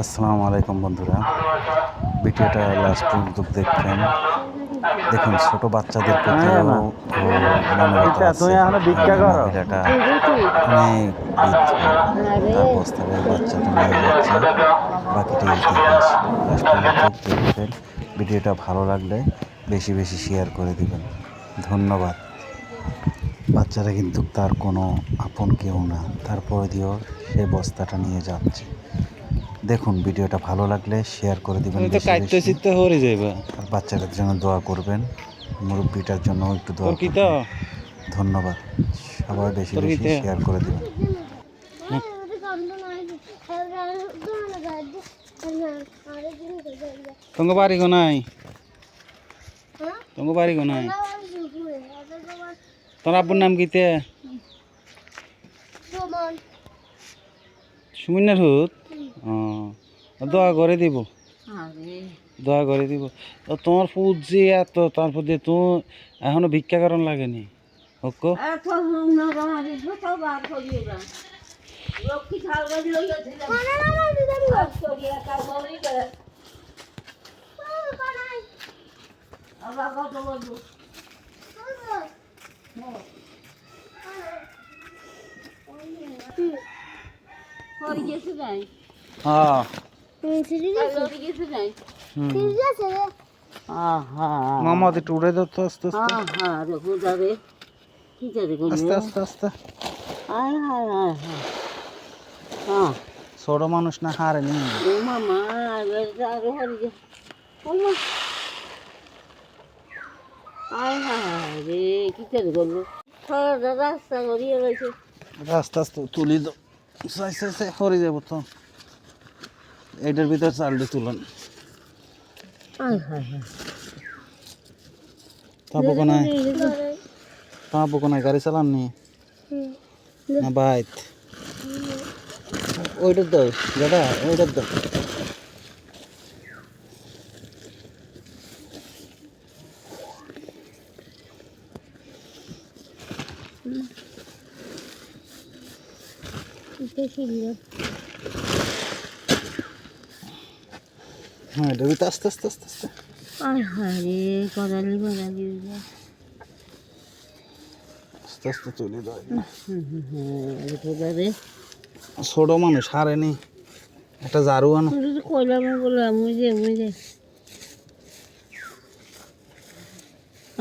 আসসালামু আলাইকুম বন্ধুরা। ভিডিওটা লাস্ট পর্যন্ত দেখবেন। দেখুন ছোট বাচ্চাদের প্রতিও মানবতা আছে। তুমি এখনও ভিক্ষা আর করো? মহিলাটা অনেক তার বস্তায় বাচ্চাটা নিয়ে যাচ্ছে। বাকিটা ইতিহাস লাস্ট পর্যন্ত দেখবেন। ভিডিওটা ভালো লাগলে বেশি বেশি শেয়ার করে দিবেন। ধন্যবাদ। বাচ্চারা কিন্তু তার কোনো আপন কেউ না। তারপরে দিয়েও সে বস্তাটা নিয়ে যাচ্ছে। দেখুন ভিডিওটা ভালো লাগলে শেয়ার করে দিবেন আর বাচ্চাদের জন্য দোয়া করবেন। মুরব্বিটার জন্য একটু দোয়া কি তো? করবেন ধন্যবাদ। সবাই বেশি বেশি শেয়ার করে দিবেন। তোমার বাড়ি গো নাই তোমার বাড়ি গো নাই তোর আব্বুর নাম কিতে? সুমিনার হুত? দোয়া করে দিব। দোয়া করে দিব। তোমার যে এত তারপর দিয়ে তো এখনও ভিক্ষা কারণ লাগেনি। হোক। হ্যাঁ। মামা একটু উড়ে দাও তো আস্তে আস্তে। আস্তে আস্তে আস্তে। ছোট মানুষ না হারে নি আস্তে আস্তে তুলি দাও। সাই সাই সাই হরে যাব তো। এটার ভিতর চালটি তুলেন। তাপো কোনায়। তাপো কোনায় গাড়ি চালান নি না বাইত। ওইটার দাও দাদা ওইটার দাও হ্যাঁ এটার ভিতর আস্তে আস্তে আস্তে। আস্তে আস্তে আস্তে তুলে দাও ছোট মানুষ হারেনি একটা ঝাড়ু আনো।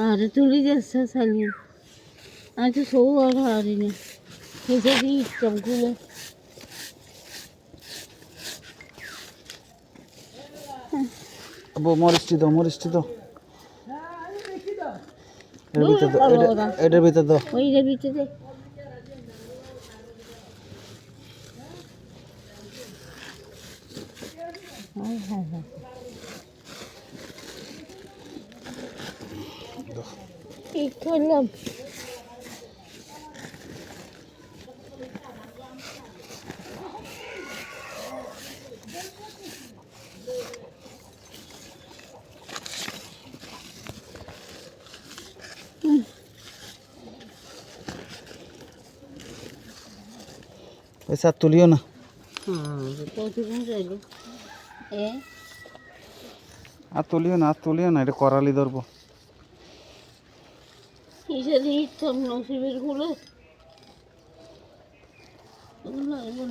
আরে তুলি যাচ্ছে সালি আমি তো সৌ আর হারিনি। সেটা দিয়ে ইচ্ছাম খুলে মরিচটি দাও মরিচটি দাও। এটার ভিতর দাও এটা- এটার ভিতর দাও ওই রে ভিতরে হায় হায় হায় এই করলাম পয়সা তুলিও না। হ্যাঁ আর তুলিও না আর তুলিও না এটা করালি ধরবো। নসিবেরগুলো?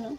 না।